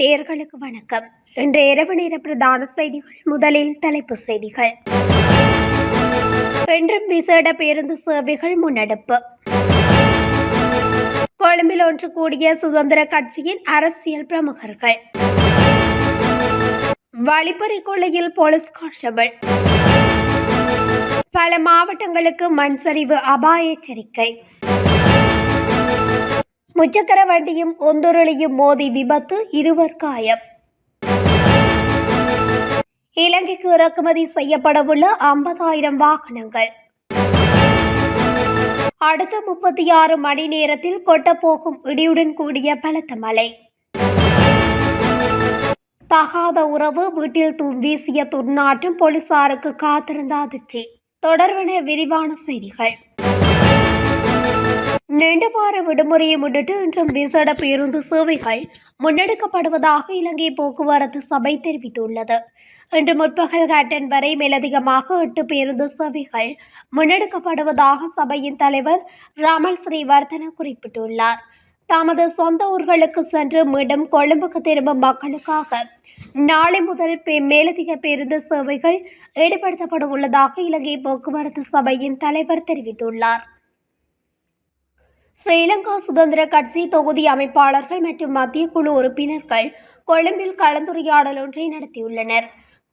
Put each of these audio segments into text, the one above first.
நேர்களுக்கு வணக்கம். இன்று இரவு நேர பிரதான செய்திகள் முதலில் தலைப்பு செய்திகள். என்றும் விசேட பேருந்து சேவைகள் முன்னெடுப்பு. கொழும்பில் ஒன்று கூடிய சுதந்திர கட்சியின் அரசியல் பிரமுகர்கள். வழிப்பறி கொள்ளையில் போலீஸ் கான்ஸ்டபிள். பல மாவட்டங்களுக்கு மண் சரிவு அபாய எச்சரிக்கை. முச்சக்கர வண்டியும் ஒந்தொருளியும் மோதி விபத்து இருவர் காயம். இலங்கைக்கு இறக்குமதி செய்யப்படவுள்ள ஐம்பதாயிரம் வாகனங்கள். அடுத்த முப்பத்தி ஆறு மணி நேரத்தில் கொட்டப்போகும் இடியுடன் கூடிய பலத்த மழை. தகாத உறவு வீட்டில் தூ வீசிய துர்நாற்றம் போலீசாருக்கு காத்திருந்த அதிர்ச்சி. தொடர்பான விரிவான செய்திகள். நீண்ட வார விடுமுறையை முன்னிட்டு இன்றும் விசேட பேருந்து சேவைகள் முன்னெடுக்கப்படுவதாக இலங்கை போக்குவரத்து சபை தெரிவித்துள்ளது. இன்று முற்பகல் கேட்டன் வரை மேலதிகமாக எட்டு பேருந்து சேவைகள் முன்னெடுக்கப்படுவதாக சபையின் தலைவர் ராமல் ஸ்ரீவர்தன குறிப்பிட்டுள்ளார். தமது சொந்த ஊர்களுக்கு சென்று மீண்டும் கொழும்புக்கு திரும்பும் மக்களுக்காக நாளை முதல் மேலதிக பேருந்து சேவைகள் ஈடுபடுத்தப்பட உள்ளதாக இலங்கை போக்குவரத்து சபையின் தலைவர் தெரிவித்துள்ளார். ஸ்ரீலங்கா சுதந்திர கட்சி தொகுதி அமைப்பாளர்கள் மற்றும் மத்திய குழு உறுப்பினர்கள் கொழும்பில் கலந்துரையாடல் ஒன்றை நடத்தியுள்ளனர்.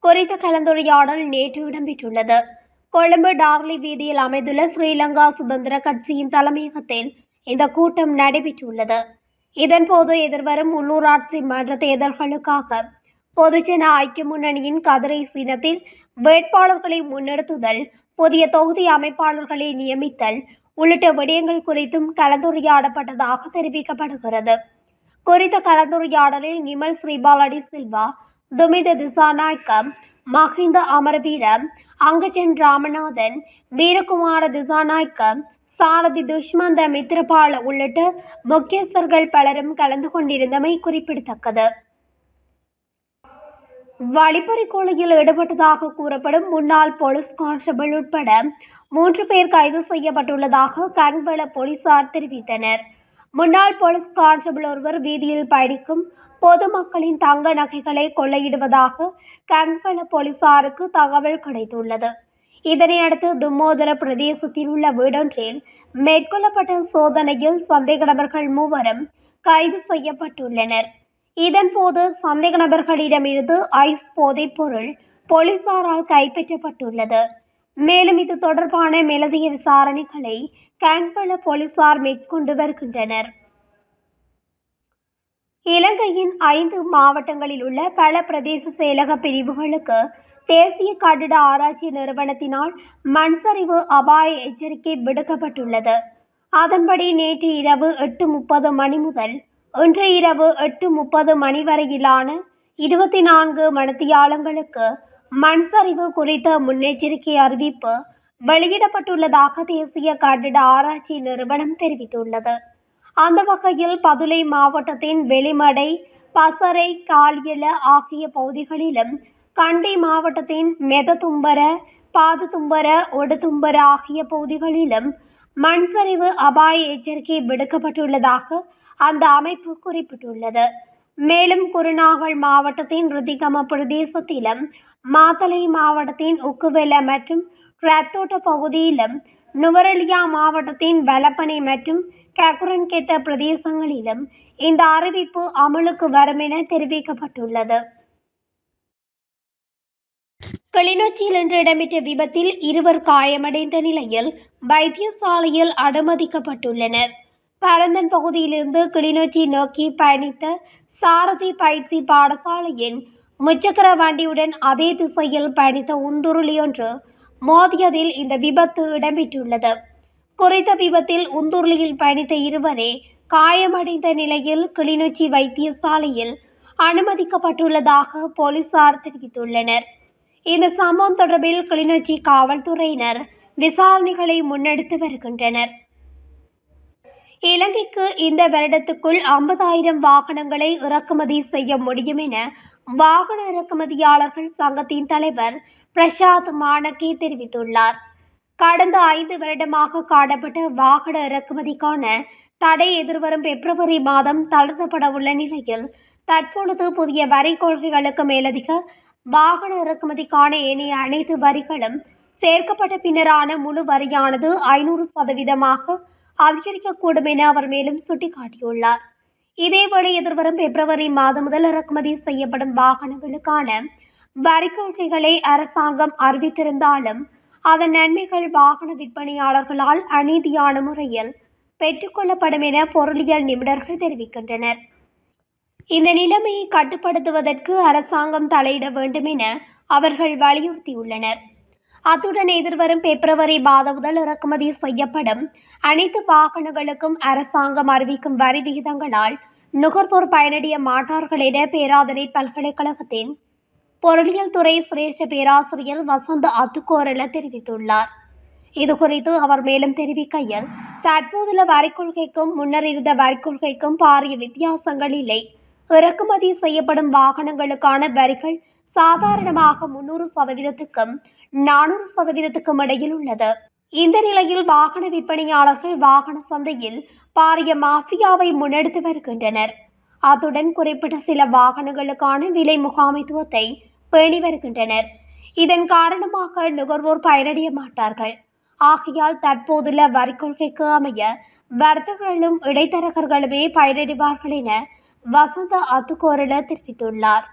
குறித்த கலந்துரையாடல் நேற்று இடம்பெற்றுள்ளது. கொழும்பு டார்லி வீதியில் அமைந்துள்ள ஸ்ரீலங்கா சுதந்திர கட்சியின் தலைமையகத்தில் இந்த கூட்டம் நடைபெற்றுள்ளது. இதன்போது எதிர்வரும் உள்ளூராட்சி மன்ற தேர்தல்களுக்காக பொதுஜன ஐக்கிய முன்னணியின் கதிரை சின்னத்தில் வேட்பாளர்களை முன்னெடுத்துதல் புதிய தொகுதி அமைப்பாளர்களை நியமித்தல் உள்ளிட்ட விடயங்கள் குறித்தும் கலந்துரையாடப்பட்டதாக தெரிவிக்கப்படுகிறது. குறித்த கலந்துரையாடலில் நிமல் ஸ்ரீபாலடி சில்வா துமித திசாநாயக்கம் மஹிந்த அமரவீரம் அங்கஜன் ராமநாதன் வீரகுமார திசாநாயக்கம் சாரதி துஷ்மந்த மித்ரபால உள்ளிட்ட முக்கியஸ்தர்கள் பலரும் கலந்து கொண்டிருந்தமை குறிப்பிடத்தக்கது. வழிப்பறி கொலையில் ஈடுபட்டதாக கூறப்படும் முன்னாள் போலீஸ் கான்ஸ்டபிள் உட்பட மூன்று பேர் கைது செய்யப்பட்டுள்ளதாக கங்வள போலீசார் தெரிவித்தனர். முன்னாள் போலீஸ் கான்ஸ்டபிள் ஒருவர் வீதியில் பயணிக்கும் பொதுமக்களின் தங்க நகைகளை கொள்ளையிடுவதாக கங்வள போலீசாருக்கு தகவல் கிடைத்துள்ளது. இதனையடுத்து தும்மோதர பிரதேசத்தில் உள்ள வீடொன்றில் மேற்கொள்ளப்பட்ட சோதனையில் சந்தேக நபர்கள் மூவரும் கைது செய்யப்பட்டுள்ளனர். இதன்போது சந்தேக நபர்களிடமிருந்து ஐஸ் போதைப் பொருள் போலீசாரால் கைப்பற்றப்பட்டுள்ளது. மேலும் இது தொடர்பான மேலதிக விசாரணைகளை கேங்பல போலீசார் மேற்கொண்டு வருகின்றனர். இலங்கையின் ஐந்து மாவட்டங்களில் உள்ள பல பிரதேச செயலக பிரிவுகளுக்கு தேசிய கட்டிட ஆராய்ச்சி நிறுவனத்தினால் மண்சரிவு அபாய எச்சரிக்கை விடுக்கப்பட்டுள்ளது. அதன்படி நேற்று இரவு எட்டு முப்பது மணி முதல் இன்று இரவு எட்டு முப்பது மணி வரையிலான இருபத்தி நான்கு மணித்தியாலங்களுக்கு மண் சரிவு குறித்த முன்னெச்சரிக்கை அறிவிப்பு வெளியிடப்பட்டுள்ளதாக தேசிய கட்டிட ஆராய்ச்சி நிறுவனம் தெரிவித்துள்ளது. அந்த வகையில் பதுளை மாவட்டத்தின் வெளிமடை பசறை காலியல ஆகிய பகுதிகளிலும் கண்டி மாவட்டத்தின் மெததும்பர பாததும்பர ஒடுதும்பர ஆகிய பகுதிகளிலும் மண் சரிவு அபாய எச்சரிக்கை விடுக்கப்பட்டுள்ளதாக அந்த அமைப்பு குறிப்பிட்டுள்ளது. மேலும் குருநாகல் மாவட்டத்தின் ருதிகம பிரதேசத்திலும் மாத்தளை மாவட்டத்தின் உக்குவெல மற்றும் ரத்தோட்ட பகுதியிலும் நுவரெலியா மாவட்டத்தின் வலப்பனை மற்றும் கக்குரன்கெத்த பிரதேசங்களிலும் இந்த அறிவிப்பு அமலுக்கு வரும் என தெரிவிக்கப்பட்டுள்ளது. கிளிநொச்சியில் இன்று இடம்பெற்ற விபத்தில் இருவர் காயமடைந்த நிலையில் வைத்தியசாலையில் அனுமதிக்கப்பட்டுள்ளனர். பரந்தன் பகுதியிலிருந்து கிளிநொச்சி நோக்கி பயணித்த சாரதி பயிற்சி பாடசாலையின் முச்சக்கர வண்டியுடன் அதே திசையில் பயணித்த உந்துருளியொன்று மோதியதில் இந்த விபத்து இடம்பெற்றுள்ளது. குறித்த விபத்தில் உந்துருளியில் பயணித்த இருவரே காயமடைந்த நிலையில் கிளிநொச்சி வைத்தியசாலையில் அனுமதிக்கப்பட்டுள்ளதாக போலீசார் தெரிவித்துள்ளனர். இந்த சம்பவம் தொடர்பில் கிளிநொச்சி காவல்துறையினர் விசாரணைகளை முன்னெடுத்து வருகின்றனர். இலங்கைக்கு இந்த வருடத்துக்குள் ஐம்பதாயிரம் வாகனங்களை இறக்குமதி செய்ய முடியும் என வாகன இறக்குமதியாளர்கள் சங்கத்தின் தலைவர் பிரசாத் மாணக்கே தெரிவித்துள்ளார். கடந்த ஐந்து வருடமாக காணப்பட்ட வாகன இறக்குமதிக்கான தடை எதிர்வரும் பிப்ரவரி மாதம் தளர்த்தப்பட உள்ள நிலையில் தற்பொழுது புதிய வரி கொள்கைகளுக்கு மேலதிக வாகன இறக்குமதிக்கான ஏனைய அனைத்து வரிகளும் சேர்க்கப்பட்ட பின்னரான முழு வரியானது ஐநூறு சதவீதமாக அதிகரிக்கக்கூடும் என அவர் மேலும் சுட்டிக்காட்டியுள்ளார். இதேவேளை எதிர்வரும் பிப்ரவரி மாதம் முதல் இறக்குமதி செய்யப்படும் வாகனங்களுக்கான வரி கொள்கைகளை அரசாங்கம் அறிவித்திருந்தாலும் அதன் நன்மைகள் வாகன விற்பனையாளர்களால் அநீதியான முறையில் பெற்றுக்கொள்ளப்படும் என பொருளியல் நிபுணர்கள் தெரிவிக்கின்றனர். இந்த நிலைமையை கட்டுப்படுத்துவதற்கு அரசாங்கம் தலையிட வேண்டும் என அவர்கள் வலியுறுத்தியுள்ளனர். அத்துடன் எதிர்வரும் பிப்ரவரி மாதம் முதல் இறக்குமதி செய்யப்படும். அனைத்து வாகனங்களுக்கும் அரசாங்கம் அறிவிக்கும் வரி விகிதங்களால் நுகர்வோர் பயனடைய மாட்டார்கள் என பேராதனை பல்கலைக்கழகத்தின் பொருளியல் துறை சிரேஷ்ட பேராசிரியர் வசந்த் அத்துக்கோரல தெரிவித்துள்ளார். இது குறித்து அவர் மேலும் தெரிவிக்கையில் தற்போதுள்ள வரிக்கொள்கைக்கும் முன்னர் இருந்த வரிக்கொள்கைக்கும் பாரிய வித்தியாசங்கள் இல்லை. இறக்குமதி செய்யப்படும் வாகனங்களுக்கான வரிகள் சாதாரணமாக முன்னூறு சதவீதத்துக்கும் நானூறு சதவீதத்துக்கும் இடையில் உள்ளது. இந்த நிலையில் வாகன விற்பனையாளர்கள் வாகன சந்தையில் பாரிய மாஃபியாவை முன்னெடுத்து வருகின்றனர். அத்துடன் குறிப்பிட்ட சில வாகனங்களுக்கான விலை முகாமைத்துவத்தை பேணி வருகின்றனர். இதன் காரணமாக நுகர்வோர் பயனடைய மாட்டார்கள். ஆகையால் தற்போதுள்ள வரி கொள்கைக்கு அமைய வர்த்தகர்களும் இடைத்தரகர்களுமே பயனடைவார்கள் என வசந்த அத்துக்கோரல தெரிவித்துள்ளார்.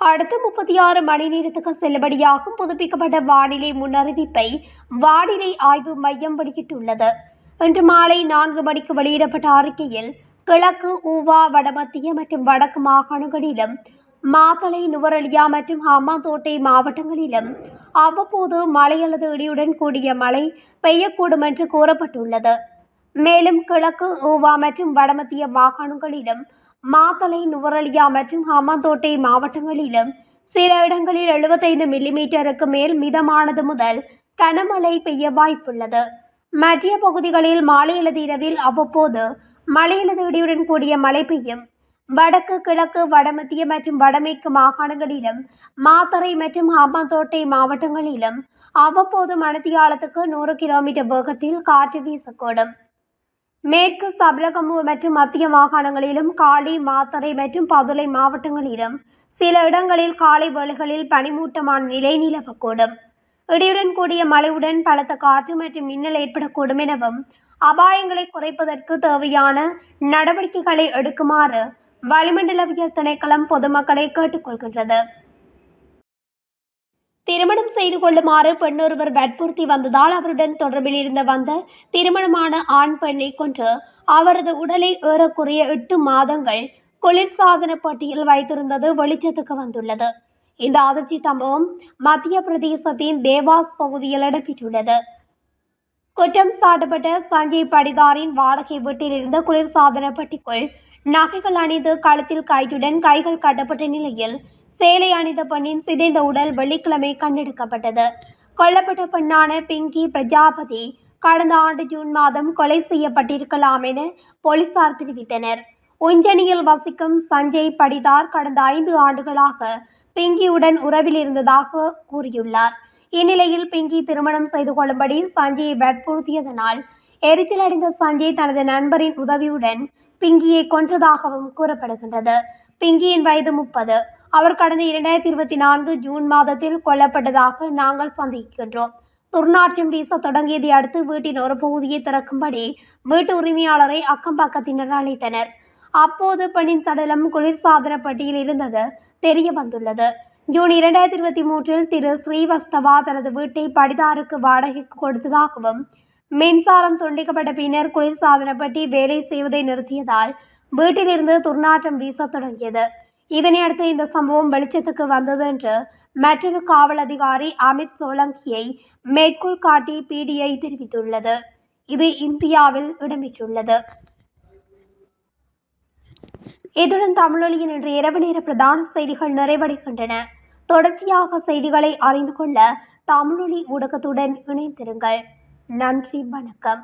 அடுத்த முப்பத்தி ஆறு மணி நேரத்துக்கு செல்லுபடியாகும் புதுப்பிக்கப்பட்ட வானிலை முன்னறிவிப்பை வானிலை ஆய்வு மையம் வெளியிட்டுள்ளது. இன்று மாலை நான்கு மணிக்கு வெளியிடப்பட்ட அறிக்கையில் கிழக்கு ஊவா வடமத்திய மற்றும் வடக்கு மாகாணங்களிலும் மாத்தளை நுவரெலியா மற்றும் ஹம்மாந்தோட்டை மாவட்டங்களிலும் அவ்வப்போது மழை அல்லது இடியுடன் கூடிய மழை பெய்யக்கூடும் என்று கூறப்பட்டுள்ளது. மேலும் கிழக்கு ஊவா மற்றும் வடமத்திய மாகாணங்களிலும் மாத்தளை நுவரலியா மற்றும் ஹமாந்தோட்டை மாவட்டங்களிலும் சில இடங்களில் எழுபத்தைந்து மில்லிமீட்டருக்கு மேல் மிதமானது முதல் கனமழை பெய்ய வாய்ப்புள்ளது. மத்திய பகுதிகளில் மாலை அல்லது இரவில் அவ்வப்போது மழை அல்லது இடியுடன் கூடிய மழை பெய்யும். வடக்கு கிழக்கு வடமத்திய மற்றும் வடமேற்கு மாகாணங்களிலும் மாத்தறை மற்றும் ஹம்பாந்தோட்டை மாவட்டங்களிலும் அவ்வப்போது மணத்தியாலத்துக்கு நூறு கிலோமீட்டர் வேகத்தில் காற்று வீசக்கூடும். மேற்கு சபரகமு மற்றும் மத்திய மாகாணங்களிலும் காளி மாத்தறை மற்றும் பதுளை மாவட்டங்களிலும் சில இடங்களில் காலை வேளைகளில் பனிமூட்டமான நிலை நிலவக்கூடும். இடியுடன் கூடிய மழையுடன் பலத்த காற்று மற்றும் மின்னல் ஏற்படக்கூடும் எனவும் அபாயங்களை குறைப்பதற்கு தேவையான நடவடிக்கைகளை எடுக்குமாறு வளிமண்டலவியல் திணைக்களம் பொதுமக்களை கேட்டுக்கொள்கின்றது. திருமணம் செய்து கொள்ளுமாறு பெண்ணொருவர் வற்புறுத்தி வந்ததால் அவருடன் தொடர்பில் இருந்த வந்த திருமணமான ஆண் பெண்ணை கொன்று அவரது உடலை ஏறக்குறைய எட்டு மாதங்கள் குளிர்சாதன பட்டியில் வைத்திருந்தது வெளிச்சத்துக்கு வந்துள்ளது. இந்த அதிர்ச்சி சம்பவம் மத்திய பிரதேசத்தின் தேவாஸ் பகுதியில் இடம்பெற்றுள்ளது. குற்றம் சாட்டப்பட்ட சஞ்சய் படிதாரின் வாடகை வீட்டில் இருந்த குளிர்சாதன பெட்டிக்குள் நகைகள் அணிந்து கழுத்தில் காய்ட்டுடன் கைகள் கட்டப்பட்ட நிலையில் சேலை அணிந்த பெண்ணின் சிதைந்த உடல் வெள்ளிக்கிழமை கண்டெடுக்கப்பட்டது. கொல்லப்பட்ட பெண்ணான பிங்கி பிரஜாபதி கடந்த ஆண்டு ஜூன் மாதம் கொலை செய்யப்பட்டிருக்கலாம் என போலீசார் தெரிவித்தனர். உஞ்சனியில் வசிக்கும் சஞ்சய் படிதார் கடந்த ஐந்து ஆண்டுகளாக பிங்கியுடன் உறவில் இருந்ததாக கூறியுள்ளார். இந்நிலையில் பிங்கி திருமணம் செய்து கொள்ளும்படி சஞ்சயை வற்புறுத்தியதனால் எரிச்சல் அடைந்த சஞ்சய் தனது நண்பரின் உதவியுடன் பிங்கியை கொன்றதாகவும் கூறப்படுகின்றது. பிங்கியின் வயது முப்பது. அவர் கடந்த இரண்டாயிரத்தி இருபத்தி நான்கு ஜூன் மாதத்தில் கொல்லப்பட்டதாக நாங்கள் சந்திக்கின்றோம். துர்நாற்றம் வீச தொடங்கியதை அடுத்து வீட்டின் ஒரு பகுதியை திறக்கும்படி வீட்டு உரிமையாளரை அக்கம் பக்கத்தினர் அழைத்தனர். அப்போது பெண்ணின் சடலம் குளிர்சாதன பட்டியில் இருந்தது தெரிய வந்துள்ளது. ஜூன் இரண்டாயிரத்தி இருபத்தி மூன்றில் திரு ஸ்ரீவஸ்தவா தனது வீட்டை படிதாருக்கு வாடகைக்கு கொடுத்ததாகவும் மின்சாரம் துண்டிக்கப்பட்ட பின்னர் குளிர்சாதன பெட்டி வேலை செய்வதை நிறுத்தியதால் வீட்டிலிருந்து துர்நாற்றம் வீசத் தொடங்கியது. இதனையடுத்து இந்த சம்பவம் வெளிச்சத்துக்கு வந்தது என்று மற்றொரு காவல் அதிகாரி அமித் சோலங்கியை மேற்கோள் காட்டி பிடிஐ தெரிவித்துள்ளது. இது இந்தியாவில் இடம்பெற்றுள்ளது. இத்துடன் தமிழொலியின் இன்று இரவு நேர பிரதான செய்திகள் நிறைவடைகின்றன. தொடர்ச்சியாக செய்திகளை அறிந்து கொள்ள தமிழொலி ஊடகத்துடன் இணைந்திருங்கள். நன்றி வணக்கம்.